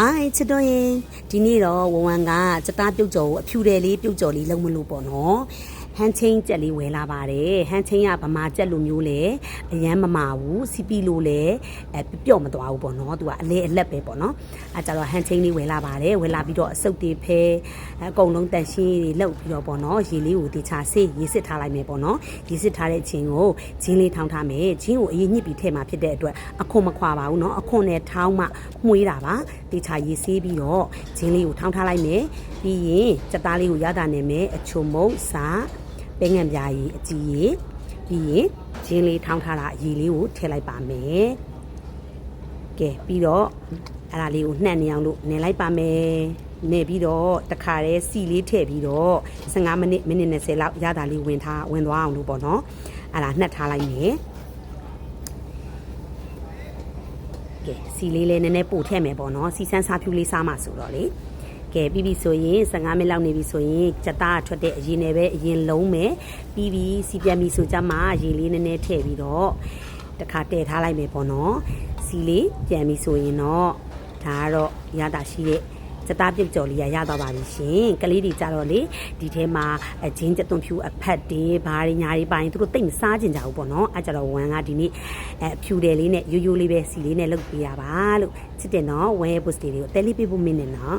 Hi ချစ်တော်ရင်ဒီနေ့တော့ဝဝန်ကစတားပြုတ်ကြော်ကိုအဖြူတယ်လေးပြုတ်ကြော်လေးလုံးမလို့ပေါ့နော် ဟန်ချင်းကြက်လေးဝယ်လာပါတယ်ဟန်ချင်းကဗမာကြက်လိုမျိုးလေအရန်မမာဘူးစီပီလိုလေအဲပျော့မသွားဘူးပေါ့နော်သူကအလဲအလက်ပဲပေါ့နော်အဲကြတော့ဟန်ချင်းလေးဝယ်လာပါတယ်ဝယ်လာပြီးတော့အစုပ်တွေဖဲအကုန်လုံးတန်ရှင်းတွေလှုပ်ပြီးတော့ပေါ့နော်ရေလေးကိုတေချာဆေးရေစစ်ထားလိုက်မယ်ပေါ့နော်ရေစစ်ထားတဲ့ချင်းကိုဂျင်းလေးထောင်းထားမယ်ဂျင်းကိုအရင်ညစ်ပြီးထည့်မှာဖြစ်တဲ့အတွက်အခွန်မခွာပါဘူးနော်အခွန်နဲ့ထောင်းမှမှုေးတာပါတေချာရေဆေးပြီးတော့ဂျင်းလေးကိုထောင်းထားလိုက်မယ်ပြီးရင်စက်သားလေးကိုရတာနေမယ်အချုံမုတ်စာ ပဲငံပြားရီအကြီးရီပြီးရင်ဂျင်းလေးထောင်းထားတာရေလေးကိုထည့်လိုက်ပါမယ်ကဲပြီးတော့အဲ့ဒါလေးကိုနှံ့နေအောင်လို့နေလိုက်ပါမယ်နေပြီးတော့တခါတည်းစီလေးထည့်ပြီးတော့15မိနစ်မိနစ်20လောက်ရတာလေးဝင်ထားဝင်သွားအောင်လို့ပေါ့နော်အဲ့ဒါနှက်ထားလိုက်မယ်ကဲစီလေးလေးနည်းနည်းပို့ထည့်မယ်ပေါ့နော်စီစမ်းစားဖြူလေးစားမှဆိုတော့လေ ကဲပြီးပြီဆိုရင်15မိနစ်လောက်နေပြီဆိုရင်ကြက်သားထွက်တဲ့အရင်နဲ့ပဲအရင်လုံးမယ်ပြီးပြီစီပြန်ပြီဆိုကြမှာရေလေးနည်းနည်းထည့်ပြီးတော့တခါတည်ထားလိုက်မယ်ပေါ့နော်စီလေးပြန်ပြီဆိုရင်တော့ဒါကတော့ရတာရှိတဲ့စတားပြုတ်ကြော်လေးရရတော့ပါပြီရှင်ကလေးတွေကြတော့လေဒီထဲမှာအချင်းကျက်သွန်ဖြူအဖက်တွေဘာတွေညာတွေပိုင်းသူတို့တိတ်မစားကြင်ကြဘူးပေါ့နော်အဲကြတော့ဝမ်ကဒီနေ့အဲဖြူတယ်လေးနဲ့ရိုးရိုးလေးပဲစီလေးနဲ့လုပ်ပေးရပါလို့ချစ်တယ်နော်ဝမ်ရဲ့ post လေးကိုတဲလေးပေးဖို့မင်းနဲ့နော်